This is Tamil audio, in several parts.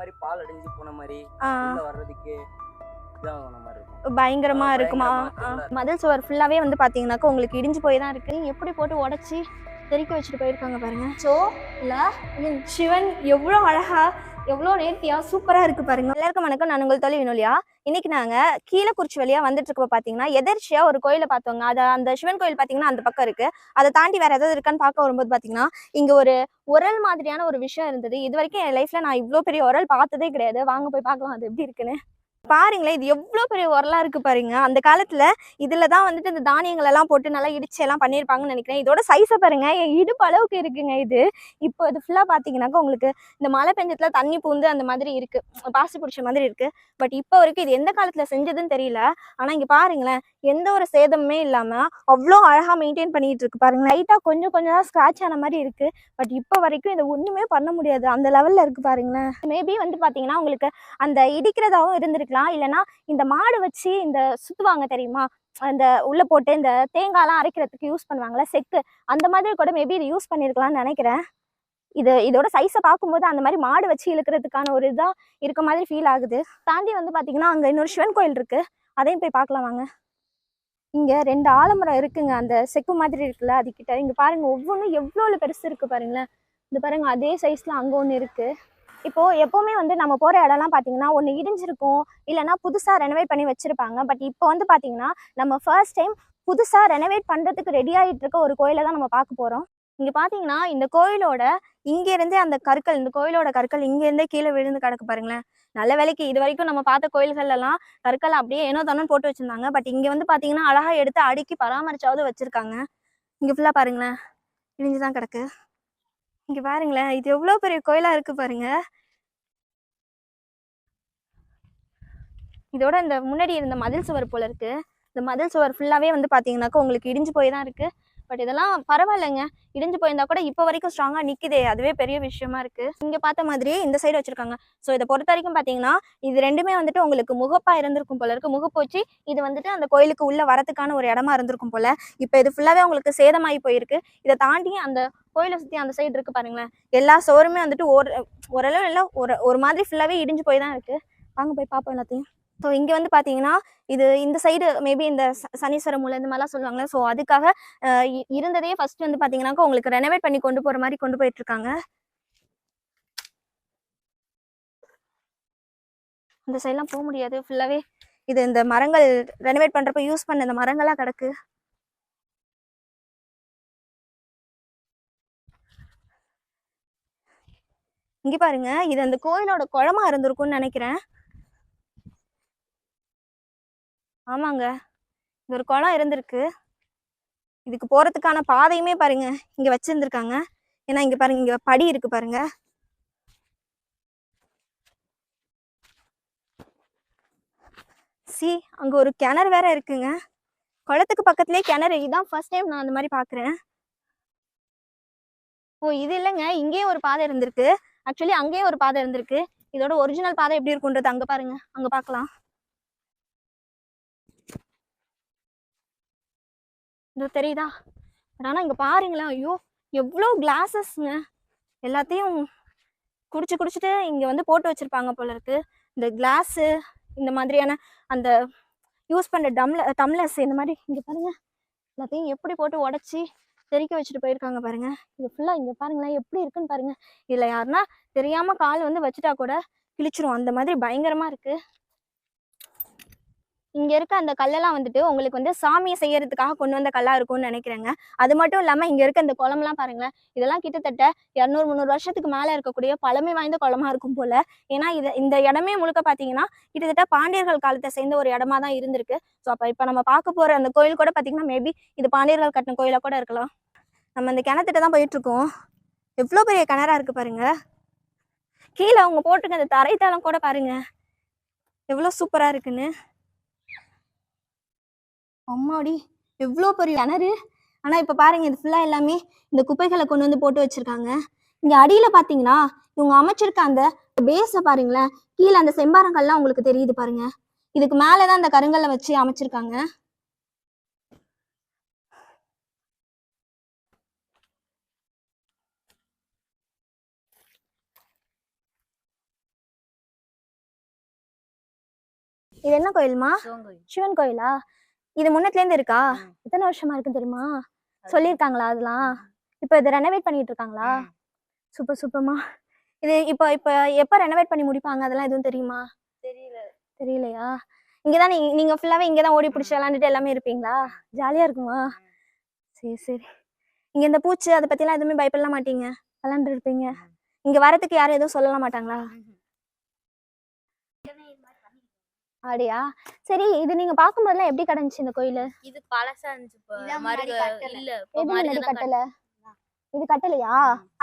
மாதிரி பால் அடைஞ்சு போன மாதிரி வர்றதுக்கு பயங்கரமா இருக்குமா. மதில் சுவர் ஃபுல்லாவே வந்து பாத்தீங்கன்னாக்கா உங்களுக்கு இடிஞ்சு போய் தான் இருக்கு. எப்படி போட்டு உடைச்சி தெறிக்க வச்சுட்டு போயிருக்காங்க பாருங்க. ஸோ இல்ல சிவன் எவ்வளோ அழகா எவ்வளோ நேர்த்தியா சூப்பராக இருக்கு பாருங்க. எல்லாருக்கும் வணக்கம். நான் உங்கள் தொழில் வினோலியா. இன்னைக்கு நாங்கள் கீழக்குறிச்சி வழியாக வந்துட்டு இருக்கப்போ பார்த்தீங்கன்னா எதர்ச்சியா ஒரு கோயிலை பார்த்தோங்க. அது அந்த சிவன் கோயில் பார்த்தீங்கன்னா அந்த பக்கம் இருக்கு. அதை தாண்டி வேற ஏதாவது இருக்கான்னு பார்க்க வரும்போது பார்த்தீங்கன்னா இங்க ஒரு உரல் மாதிரியான ஒரு விஷயம் இருந்தது. இது வரைக்கும் என் லைஃப்ல நான் இவ்வளோ பெரிய உரல் பார்த்ததே கிடையாது. வாங்க போய் பார்க்கலாம். அது எப்படி இருக்குன்னு. பாருங்களேன் இது எவ்வளோ பெரிய உரலாக இருக்குது பாருங்க. அந்த காலத்தில் இதில் தான் வந்துட்டு இந்த தானியங்கள் எல்லாம் போட்டு நல்லா இடிச்சு எல்லாம் பண்ணியிருப்பாங்கன்னு நினைக்கிறேன். இதோட சைஸை பாருங்க என் இடுப்பு அளவுக்கு இருக்குங்க இது. இப்போ இது ஃபுல்லாக பார்த்தீங்கன்னாக்கா உங்களுக்கு இந்த மழை பெஞ்சத்தில் தண்ணி பூந்து அந்த மாதிரி இருக்குது பாசி பிடிச்ச மாதிரி இருக்குது பட் இப்போ வரைக்கும் இது எந்த காலத்தில் செஞ்சதுன்னு தெரியல. ஆனால் இங்கே பாருங்களேன் எந்த ஒரு சேதமுமே இல்லாமல் அவ்வளோ அழகாக மெயின்டைன் பண்ணிகிட்டு இருக்கு பாருங்க. லைட்டாக கொஞ்சம் கொஞ்சம் தான் ஸ்க்ராட்ச் ஆன மாதிரி இருக்குது பட் இப்போ வரைக்கும் இதை ஒன்றுமே பண்ண முடியாது. அந்த லெவலில் இருக்குது பாருங்களேன். மேபி வந்து பார்த்தீங்கன்னா உங்களுக்கு அந்த இடிக்கிறதாகவும் இருந்திருக்கு. இருந்திருக்கலாம் இல்லைன்னா இந்த மாடு வச்சு இந்த சுத்துவாங்க தெரியுமா? அந்த உள்ள போட்டு இந்த தேங்காய்லாம் அரைக்கிறதுக்கு யூஸ் பண்ணுவாங்கல்ல செக்கு. அந்த மாதிரி கூட மேபி இது யூஸ் பண்ணியிருக்கலாம்னு நினைக்கிறேன். இது இதோட சைஸை பார்க்கும்போது அந்த மாதிரி மாடு வச்சு இழுக்கிறதுக்கான ஒரு இதாக இருக்க மாதிரி ஃபீல் ஆகுது. தாண்டி வந்து பார்த்தீங்கன்னா அங்கே இன்னொரு சிவன் கோயில் இருக்குது அதையும் போய் பார்க்கலாம் வாங்க. இங்கே ரெண்டு ஆலமரம் இருக்குங்க. அந்த செக்கு மாதிரி இருக்குல்ல அதுக்கிட்ட. இங்கே பாருங்கள் ஒவ்வொன்றும் எவ்வளோ பெருசு இருக்குது பாருங்களேன். இந்த பாருங்கள் அதே சைஸில் அங்கே ஒன்று இருக்குது இப்போ எப்போவுமே வந்து நம்ம போகிற இடம்லாம் பார்த்தீங்கன்னா ஒன்று இடிஞ்சிருக்கும் இல்லைன்னா புதுசாக ரெனோவேட் பண்ணி வச்சுருப்பாங்க. பட் இப்போ வந்து பார்த்தீங்கன்னா நம்ம ஃபர்ஸ்ட் டைம் புதுசாக ரெனோவேட் பண்ணுறதுக்கு ரெடி ஆகிட்டு இருக்க ஒரு கோயிலை தான் நம்ம பார்க்க போகிறோம் இங்கே பார்த்தீங்கன்னா இந்த கோயிலோட இங்கேருந்தே அந்த கற்கள் இந்த கோயிலோட கற்கள் இங்கேருந்தே கீழே விழுந்து கிடக்கு பாருங்களேன். நல்ல வேலைக்கு இது வரைக்கும் நம்ம பார்த்த கோயில்கள்லாம் கற்கள் அப்படியே ஏனோ தானோ போட்டு வச்சுருந்தாங்க. பட் இங்கே வந்து பார்த்தீங்கன்னா அழகாக எடுத்து அடுக்கி பராமரிச்சாவது வச்சுருக்காங்க. இங்கே ஃபுல்லாக பாருங்களேன் இடிஞ்சு தான் கிடக்கு. இங்க பாருங்களேன் இது எவ்வளவு பெரிய கோயிலா இருக்கு பாருங்க. இதோட இந்த முன்னாடி இருந்த மதில் சுவர் போல இருக்கு. இந்த மதில் சுவர் ஃபுல்லாவே வந்து பாத்தீங்கன்னாக்கா உங்களுக்கு இடிஞ்சு போய் தான் இருக்கு. பட் இதெல்லாம் பரவாயில்லைங்க. இடிஞ்சு போயிருந்தா கூட இப்போ வரைக்கும் ஸ்ட்ராங்காக நிற்கிதே அதுவே பெரிய விஷயமா இருக்கு. இங்கே பார்த்த மாதிரியே இந்த சைடு வச்சிருக்காங்க. ஸோ இதை பொறுத்த வரைக்கும் பார்த்தீங்கன்னா இது ரெண்டுமே வந்துட்டு உங்களுக்கு முகப்பா இருந்திருக்கும் போல இருக்கு. முகப்போச்சு இது வந்துட்டு அந்த கோயிலுக்கு உள்ள வரத்துக்கான ஒரு இடமா இருந்திருக்கும் போல. இப்போ இது ஃபுல்லாகவே உங்களுக்கு சேதமாகி போயிருக்கு. இதை தாண்டி அந்த கோயிலை சுற்றி அந்த சைடு இருக்கு பாருங்களேன். எல்லா சோறுமே வந்துட்டு ஒரு ஓரளவு இல்லை ஒரு ஒரு மாதிரி ஃபுல்லாகவே இடிஞ்சு போய் தான் இருக்கு. வாங்க போய் பார்ப்போம் எல்லாத்தையும். ஸோ இங்கே வந்து பார்த்தீங்கன்னா இது இந்த சைடு மேபி இந்த ச- சனீஸ்வர மூலை இந்த மாதிரிலாம் சொல்லுவாங்கல்ல. ஸோ அதுக்காக இருந்ததே ஃபர்ஸ்ட் வந்து பார்த்தீங்கன்னாக்கா உங்களுக்கு ரெனோவேட் பண்ணி கொண்டு போகிற மாதிரி கொண்டு போயிட்டு இருக்காங்க. இந்த சைட்லாம் போக முடியாது. ஃபுல்லாகவே இது இந்த மரங்கள் ரெனோவேட் பண்ணுறப்ப யூஸ் பண்ண இந்த மரங்களாக கிடக்கு. இங்கே பாருங்க இது அந்த கோயிலோட குளமா இருந்திருக்கும்னு நினைக்கிறேன். ஆமாங்க. இது ஒரு குளம் இருந்திருக்கு. இதுக்கு போறதுக்கான பாதையுமே பாருங்க. இங்க வச்சிருந்திருக்காங்க. ஏன்னா இங்க பாருங்க இங்க படி இருக்கு பாருங்க. சி அங்க ஒரு கிணறு வேற இருக்குங்க. குளத்துக்கு பக்கத்துலயே கிணறு. இதுதான் ஃபர்ஸ்ட் டைம் நான் அந்த மாதிரி பாக்குறேன். ஓ இது இல்லைங்க. இங்கேயும் ஒரு பாதை இருந்திருக்கு. ஆக்சுவலி அங்கேயும் ஒரு பாதை இருந்திருக்கு. இதோட ஒரிஜினல் பாதை எப்படி இருக்குன்றது அங்க பாருங்க. அங்க பார்க்கலாம் இதோ தெரியுதா? பட் ஆனால் இங்கே பாருங்களேன். ஐயோ எவ்வளோ கிளாஸஸ்ங்க எல்லாத்தையும் குடிச்சு குடிச்சிட்டு இங்கே வந்து போட்டு வச்சுருப்பாங்க போல இருக்கு. இந்த கிளாஸு இந்த மாதிரியான அந்த யூஸ் பண்ணுற டம்ள டம்ளர்ஸ் இந்த மாதிரி இங்கே பாருங்கள் எல்லாத்தையும் எப்படி போட்டு உடச்சி தெறிக்க வச்சுட்டு போயிருக்காங்க பாருங்க. இது ஃபுல்லாக இங்கே பாருங்களேன். எப்படி இருக்குன்னு பாருங்க. இதில் யாருன்னா தெரியாமல் கால் வந்து வச்சுட்டா கூட கிழிச்சிரும். அந்த மாதிரி பயங்கரமாக இருக்குது இங்க இருக்க அந்த கல்லெல்லாம் வந்துட்டு உங்களுக்கு வந்து சாமியை செய்யறதுக்காக கொண்டு வந்த கல்லா இருக்கும்னு நினைக்கிறேங்க. அது மட்டும் இல்லாம இங்க இருக்க இந்த குளம்லாம் பாருங்களேன். இதெல்லாம் கிட்டத்தட்ட இரநூறு முந்நூறு வருஷத்துக்கு மேல இருக்கக்கூடிய பழமை வாய்ந்த குளமா இருக்கும் போல. ஏன்னா இது இந்த இடமே முழுக்க பாத்தீங்கன்னா கிட்டத்தட்ட பாண்டியர்கள் காலத்தை சேர்ந்த ஒரு இடமா தான் இருந்திருக்கு. ஸோ அப்ப இப்ப நம்ம பார்க்க போற அந்த கோயில் கூட பாத்தீங்கன்னா மேபி இது பாண்டியர்கள் கட்டின கோயிலா கூட இருக்கலாம். நம்ம இந்த கிணத்துட்டு தான் போயிட்டு இருக்கோம். எவ்வளோ பெரிய கிணறா இருக்கு பாருங்க. கீழே அவங்க போட்டிருக்க அந்த தரைத்தளம் கூட பாருங்க. எவ்வளோ சூப்பராக இருக்குன்னு. அம்மாடி எவ்வளோ பெரிய கிணறு? ஆனா இப்ப பாருங்க இது ஃபுல்லா எல்லாமே இந்த குப்பைகளை கொண்டு வந்து போட்டு வச்சிருக்காங்க. இங்க அடியில பாத்தீங்கன்னா இவங்க அமைச்சிருக்க அந்த பேஸ பாருங்களேன் கீழே அந்த செம்பாரங்கள்லாம் உங்களுக்கு தெரியுது பாருங்க. இதுக்கு மேலதான் அந்த கருங்கல்ல வச்சு அமைச்சிருக்காங்க. இது என்ன கோயில்மா? சிவன் கோயிலா? இது முன்னத்துல இருந்து இருக்கா. எத்தனை வருஷமா இருக்குன்னு தெரியுமா? சொல்லியிருக்காங்களா அதெல்லாம்? இப்போ இதை ரெனோவேட் பண்ணிட்டு இருக்காங்களா? சூப்பர் சூப்பர்மா. இது இப்போ இப்போ எப்போ ரெனோவேட் பண்ணி முடிப்பாங்க? அதெல்லாம் எதுவும் தெரியுமா? தெரியல. தெரியலையா? இங்கதான் நீங்க நீங்க ஃபுல்லாவே இங்கதான் ஓடி பிடிச்சி விளாண்டுட்டு எல்லாமே இருப்பீங்களா? ஜாலியா இருக்குமா? சரி சரி. இங்க இந்த பூச்சி அதை பத்திலாம் எதுவுமே பயப்படலாம் மாட்டீங்க. விளாண்டு இருப்பீங்க. இங்க வரதுக்கு யாரும் எதுவும் சொல்லலாம் மாட்டாங்களா? அப்படியா? சரி இது நீங்க பார்க்கும்போதெல்லாம் எப்படி கிடந்துச்சு இந்த கோயிலு? இது பழசா இருந்துச்சு. கட்டல. இது கட்டலையா?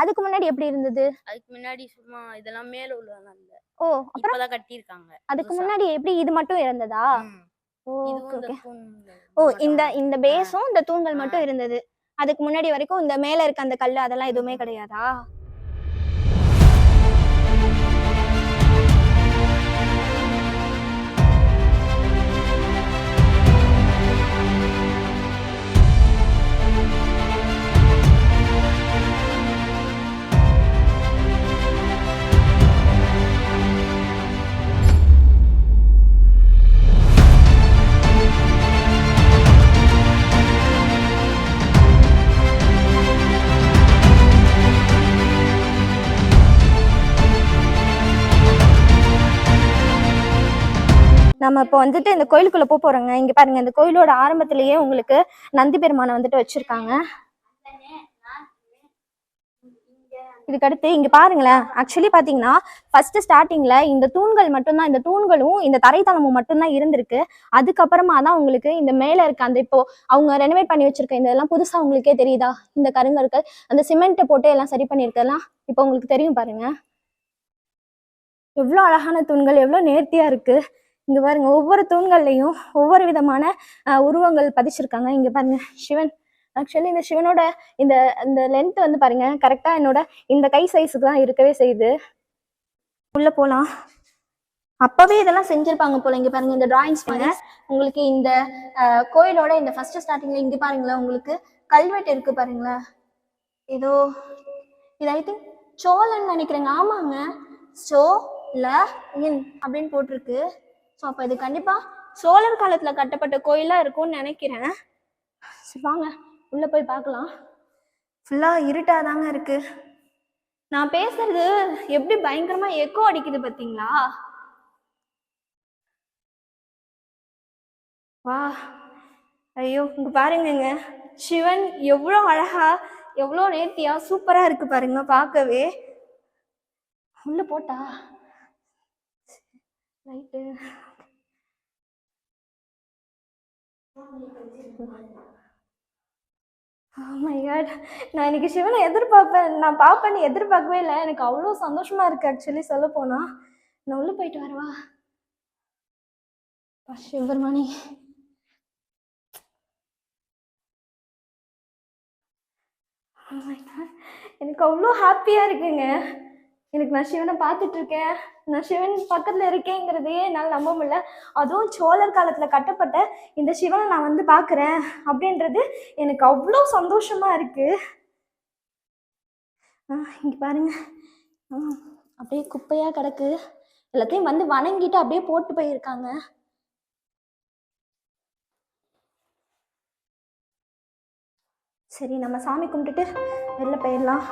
அதுக்கு முன்னாடி எப்படி இருந்தது? அதுக்கு முன்னாடி சும்மா இதெல்லாம் மேல இல்ல ஓ அப்புறம்? கட்டியிருக்காங்க அதுக்கு. முன்னாடி எப்படி இது மட்டும் இருந்ததா. ஓ இந்த இந்த பேஸும் இந்த தூண்கள். மட்டும் இருந்தது. அதுக்கு முன்னாடி வரைக்கும் இந்த மேல இருக்க அந்த கல்லு அதெல்லாம் எதுவுமே கிடையாதா? நம்ம இப்போ வந்துட்டு இந்த கோயிலுக்குள்ள போக போறோங்க. இங்க பாருங்க இந்த கோயிலோட ஆரம்பத்திலேயே உங்களுக்கு நந்தி பெருமானை வந்துட்டு வச்சிருக்காங்க. இதுக்கு அடுத்து இங்க பாருங்களேன் ஆக்சுவலி பாத்தீங்கன்னா ஃபர்ஸ்ட் ஸ்டார்டிங்ல இந்த தூண்கள் மட்டும்தான் இந்த தூண்களும் இந்த தரைத்தளமும் மட்டும்தான் இருந்திருக்கு. அதுக்கப்புறமா தான் உங்களுக்கு இந்த மேல இருக்க அந்த இப்போ அவங்க ரெனோவேட் பண்ணி வச்சிருக்க இந்த இதெல்லாம் புதுசா உங்களுக்கே தெரியுதா? இந்த கருங்கற்கள் அந்த சிமெண்ட்டை போட்டு எல்லாம் சரி பண்ணியிருக்கலாம் இப்போ உங்களுக்கு தெரியும் பாருங்க. எவ்வளோ அழகான தூண்கள் எவ்வளோ நேர்த்தியா இருக்கு. இங்க பாருங்க ஒவ்வொரு தூண்கள்லையும் ஒவ்வொரு விதமான உருவங்கள் பதிச்சிருக்காங்க. இங்க பாருங்க சிவன். ஆக்சுவலி இந்த சிவனோட இந்த இந்த லென்த் வந்து பாருங்க கரெக்டா என்னோட இந்த கை சைஸுக்கு தான் இருக்கவே செய்யுது. உள்ள போலாம். அப்பவே இதெல்லாம் செஞ்சிருப்பாங்க போல இங்க பாருங்க இந்த டிராயிங்ஸ் பாருங்க. உங்களுக்கு இந்த கோயிலோட இந்த ஃபர்ஸ்ட் ஸ்டார்டிங்ல இங்க பாருங்களேன் உங்களுக்கு கல்வெட்டு இருக்கு பாருங்களேன். ஏதோ இது ஐ திங்க் சோழன் நினைக்கிறேங்க. ஆமாங்க. சோ ல இன் அப்படின்னு போட்டிருக்கு. அப்போ இது கண்டிப்பாக சோழர் காலத்தில் கட்டப்பட்ட கோயிலாக இருக்கும்னு நினைக்கிறேன். சரி வாங்க. உள்ளே போய் பார்க்கலாம். ஃபுல்லாக இருட்டாக தாங்க இருக்குது நான் பேசுறது எப்படி பயங்கரமாக எக்கோ அடிக்குது பார்த்தீங்களா வா. ஐயோ இங்க பாருங்கங்க. சிவன் எவ்வளோ அழகா எவ்வளோ நேர்த்தியா சூப்பரா இருக்கு பாருங்க பார்க்கவே. உள்ள போட்டா. ரைட்டு Oh நான் இன்னைக்கு சிவனை எதிர்பார்ப்பேன் நான் பார்ப்பேன்னு எதிர்பார்க்கவே இல்லை. எனக்கு அவ்வளோ சந்தோஷமா இருக்கு ஆக்சுவலி சொல்ல போனா. நான் உள்ள போயிட்டு வரவா? சிவபெருமானி. Oh எனக்கு அவ்வளோ ஹாப்பியாக இருக்குங்க. எனக்கு நான் சிவனை பார்த்துட்டு இருக்கேன் நான் சிவன் பக்கத்தில் இருக்கேங்கிறதையே என்னால் நம்ப முடியல. அதுவும் சோழர் காலத்தில் கட்டப்பட்ட இந்த சிவனை நான் வந்து பார்க்குறேன் அப்படின்றது எனக்கு அவ்வளோ சந்தோஷமா இருக்கு. இங்கே பாருங்க. அப்படியே குப்பையாக கிடக்கு. எல்லாத்தையும் வந்து வணங்கிட்டு அப்படியே போட்டு போயிருக்காங்க. சரி நம்ம சாமி கும்பிட்டுட்டு வெளில போயிடலாம்.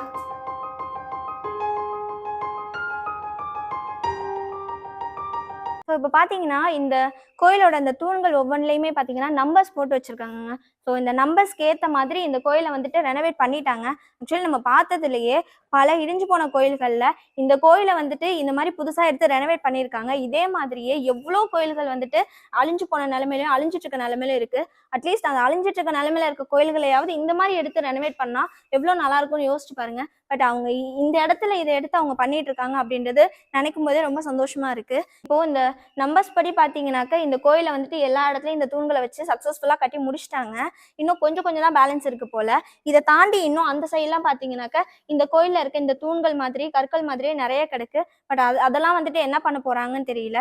ஸோ இப்போ பார்த்தீங்கன்னா இந்த கோயிலோட அந்த தூண்கள் ஒவ்வொன்றிலையுமே பார்த்தீங்கன்னா நம்பர்ஸ் போட்டு வச்சுருக்காங்க ஸோ இந்த நம்பர்ஸ்க்கு ஏற்ற மாதிரி இந்த கோயிலை வந்துட்டு ரெனோவேட் பண்ணிட்டாங்க. ஆக்சுவலி நம்ம பார்த்ததுலையே பல இடிஞ்சு போன கோயில்களில் இந்த கோயிலை வந்துட்டு இந்த மாதிரி புதுசாக எடுத்து ரெனோவேட் பண்ணியிருக்காங்க. இதே மாதிரியே எவ்வளோ கோயில்கள் வந்துட்டு அழிஞ்சு போன நிலமையிலையும் அழிஞ்சிட்டு இருக்க நிலமையிலும் இருக்குது அட்லீஸ்ட் அந்த அழிஞ்சிட்டு இருக்க நிலமையில இருக்க கோயில்களையாவது இந்த மாதிரி எடுத்து ரெனோவேட் பண்ணால் எவ்வளோ நல்லா இருக்கும்னு யோசிச்சு பாருங்க. பட் அவங்க இந்த இடத்துல இதை எடுத்து அவங்க பண்ணிட்டு இருக்காங்க அப்படின்றது நினைக்கும் போதே ரொம்ப சந்தோஷமா இருக்கு. இப்போ இந்த நம்பர்ஸ் படி பார்த்தீங்கன்னாக்க இந்த கோயிலை வந்துட்டு எல்லா இடத்துலையும் இந்த தூண்களை வச்சு சக்ஸஸ்ஃபுல்லாக கட்டி முடிச்சிட்டாங்க. இன்னும் கொஞ்சம் கொஞ்சம் தான் பேலன்ஸ் இருக்கு போல. இதை தாண்டி இன்னும் அந்த சைட்லாம் பார்த்தீங்கன்னாக்க இந்த கோயிலில் இருக்க இந்த தூண்கள் மாதிரி கற்கள் மாதிரியே நிறைய கிடக்கு. பட் அது அதெல்லாம் வந்துட்டு என்ன பண்ண போறாங்கன்னு தெரியல.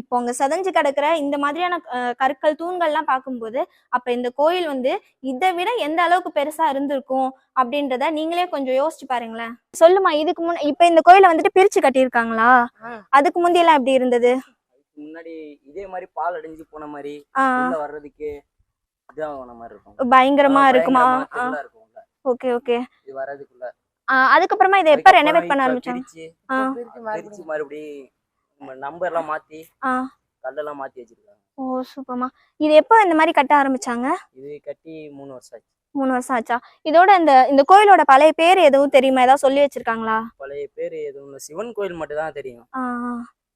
இப்போ அங்கே சதஞ்சு கிடக்கிற இந்த மாதிரியான கற்கள் தூண்கள்லாம் பார்க்கும்போது அப்போ இந்த கோயில் வந்து இதை விட எந்த அளவுக்கு பெருசா இருந்திருக்கும் அப்படின்றத நீங்களே கொஞ்சம் யோசிச்சு பாருங்களேன். சொல்லுமா இதுக்கு முன்ன இப்ப இந்த கோயிலை வந்துட்டு பிரிச்சு கட்டியிருக்காங்களா. அதுக்கு முந்தையெல்லாம் எப்படி இருந்தது? முன்னாடி இதே மாதிரி பால் அடைஞ்சு போன மாதிரி வர்றதுக்கு பயங்கரமா இருக்குமா. Okay okay. இது வர்றதுக்குள்ள. அதுக்கப்புறமா இதை எப்ப ரெனோவேட் பண்ண ஆரம்பிச்சாங்க? மறுபடியும் நம்பர் எல்லாம் மாத்தி கல்லெல்லாம் மாத்தி வச்சிருக்காங்க. ஓ சூப்பர்மா. இது எப்போ இந்த மாதிரி கட்ட ஆரம்பிச்சாங்க? இது கட்டி மூணு வருஷம் ஆச்சு. மூணு வருஷம் ஆச்சா? இதோட இந்த இந்த கோயிலோட பழைய பேர் எதுவும் தெரியுமா? ஏதாவது சொல்லி வச்சிருக்காங்களா? பழைய பேர் எதுவும் சிவன் கோயில் மட்டும் தான் தெரியும்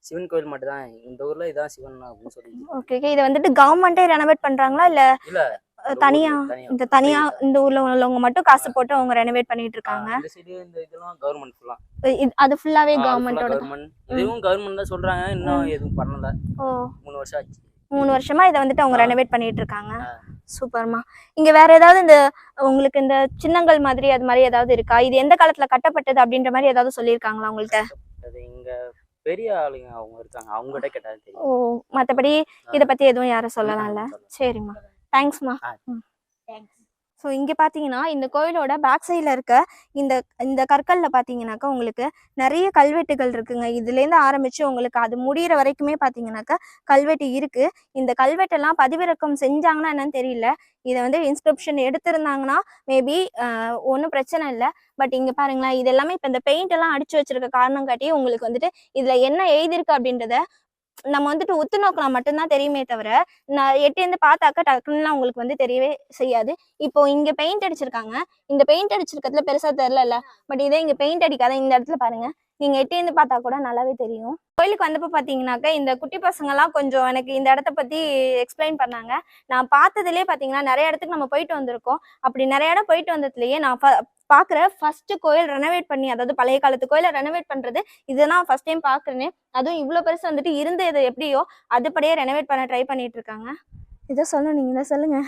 சிவன் கோயில் மட்டும் தான் இந்த ஊர்ல இதான் சிவன் அப்படின்னு சொல்லி ஓகே ஓகே இதை வந்துட்டு கவர்மெண்ட்டே ரெனோவேட் பண்றாங்களா? இல்ல இல்ல தனியா. இந்த தனியா இந்த ஊர்ல உள்ளவங்க மட்டும் காசு போட்டு அவங்க ரெனோவேட் பண்ணிட்டு இருக்காங்க? இந்த சைடு இந்த இதெல்லாம் கவர்மெண்ட் ஃபுல்லா அது ஃபுல்லாவே கவர்மெண்டோட கவர்மெண்ட் இதுவும் கவர்மெண்ட் தான் சொல்றாங்க. இன்னும் எதுவும் பண்ணல. ஓ. மூணு வருஷம் ஆச்சு. மூணு வருஷமா இதை வந்துட்டு அவங்க. ரெனோவேட் பண்ணிட்டு இருக்காங்க. சூப்பர்மா. இங்க வேற ஏதாவது இந்த உங்களுக்கு இந்த சின்னங்கள் மாதிரி அது மாதிரி ஏதாவது இருக்கா? இது எந்த காலத்துல கட்டப்பட்டது அப்படின்ற மாதிரி ஏதாவது சொல்லியிருக்காங்களா உங்கள்ட்ட? அது இங்க பெரிய ஆளுங்க அவங்க இருக்காங்க. அவங்ககிட்ட கேட்டாலும் தெரியும். ஓ மத்தபடி இத பத்தி எதுவும் யாரும் சொல்லலாம்ல? சொல்லலாம். சரிம்மா. தேங்க்ஸ்மா. தேங்க்ஸ் ஸோ இங்கே பார்த்தீங்கன்னா இந்த கோயிலோட பேக் சைடில் இருக்க இந்த இந்த கற்களில் பார்த்தீங்கன்னாக்கா உங்களுக்கு நிறைய கல்வெட்டுகள் இருக்குங்க. இதுலேருந்து ஆரம்பித்து உங்களுக்கு அது முடியிற வரைக்குமே பார்த்தீங்கன்னாக்கா கல்வெட்டு இருக்குது இந்த கல்வெட்டெல்லாம் பதிவிறக்கம் செஞ்சாங்கன்னா என்னன்னு தெரியல. இதை வந்து இன்ஸ்கிரிப்ஷன் எடுத்திருந்தாங்கன்னா மேபி ஒன்றும் பிரச்சனை இல்லை. பட் இங்கே பாருங்களேன் இது எல்லாமே இப்போ இந்த பெயிண்ட் எல்லாம் அடிச்சு வச்சிருக்க காரணம் காட்டி உங்களுக்கு வந்துட்டு இதில் என்ன எழுதியிருக்கு அப்படின்றத நம்ம வந்துட்டு உத்து நோக்கினா மட்டும்தான் தெரியுமே தவிர நான் எட்டேந்து பார்த்தாக்கா டக்குன்னுலாம் உங்களுக்கு வந்து தெரியவே செய்யாது. இப்போ இங்க பெயிண்ட் அடிச்சிருக்காங்க. இந்த பெயிண்ட் அடிச்சிருக்கிறதுல பெருசா தெரியல பட் இதே இங்க பெயிண்ட் அடிக்காத இந்த இடத்துல பாருங்க. நீங்க எட்டேந்து பார்த்தா கூட நல்லாவே தெரியும். கோயிலுக்கு வந்தப்போ பார்த்தீங்கன்னாக்கா இந்த குட்டி பசங்கெல்லாம் கொஞ்சம் எனக்கு இந்த இடத்த பத்தி எக்ஸ்பிளைன் பண்ணாங்க. நான் பார்த்ததுலேயே பார்த்தீங்கன்னா நிறைய இடத்துக்கு நம்ம போயிட்டு வந்திருக்கோம். அப்படி நிறைய இடம் போயிட்டு வந்ததுலயே நான் ஃப- பார்க்குற ஃபர்ஸ்ட் கோயில் ரெனோவேட் பண்ணி அதாவது பழைய காலத்து கோயிலை ரெனோவேட் பண்றது இதுதான் ஃபர்ஸ்ட் டைம் பார்க்குறேனே. அதுவும் இவ்வளோ பெருசு வந்துட்டு இருந்தது எப்படியோ அதுபடியே ரெனோவேட் பண்ண ட்ரை பண்ணிட்டு இருக்காங்க. இதை சொல்லணும் நீங்க இதை சொல்லுங்க.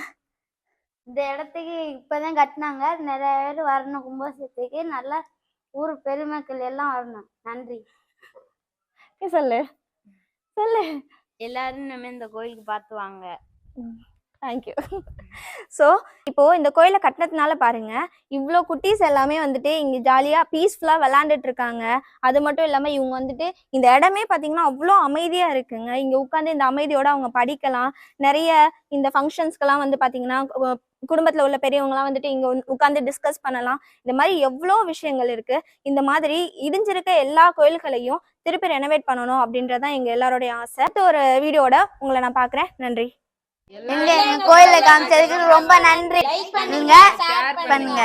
இந்த இடத்துக்கு இப்பதான் கட்டினாங்க. நிறைய பேர் வரணும் கும்பாசத்துக்கு நல்லா ஊர் பெருமக்கள் எல்லாம் வரணும். நன்றி. சொல்லு. சொல்லு. எல்லாரும் இனிமே இந்த கோயிலுக்கு பார்த்து வாங்க. தேங்க்யூ ஸோ இப்போ இந்த கோயிலை கட்டினதுனால பாருங்க இவ்வளோ குட்டீஸ் எல்லாமே வந்துட்டு இங்கே ஜாலியாக பீஸ்ஃபுல்லாக விளாண்டுட்டு இருக்காங்க அது மட்டும் இல்லாமல் இவங்க வந்துட்டு இந்த இடமே பார்த்தீங்கன்னா அவ்வளோ அமைதியாக இருக்குங்க. இங்கே உட்காந்து இந்த அமைதியோடு அவங்க படிக்கலாம். நிறைய இந்த ஃபங்க்ஷன்ஸ்க்கெல்லாம் வந்து பார்த்தீங்கன்னா குடும்பத்தில் உள்ள பெரியவங்களாம் வந்துட்டு இங்கே உட்காந்து டிஸ்கஸ் பண்ணலாம். இந்த மாதிரி எவ்வளோ விஷயங்கள் இருக்கு. இந்த மாதிரி இடிஞ்சிருக்க எல்லா கோயில்களையும் திருப்பி ரெனோவேட் பண்ணணும் அப்படின்றதான் எங்கள் எல்லாரோடைய ஆசை. ஒரு வீடியோட உங்களை நான் பார்க்குறேன் நன்றி. கோயில காமிச்சதுக்கு ரொம்ப நன்றி. நீங்க பண்ணுங்க.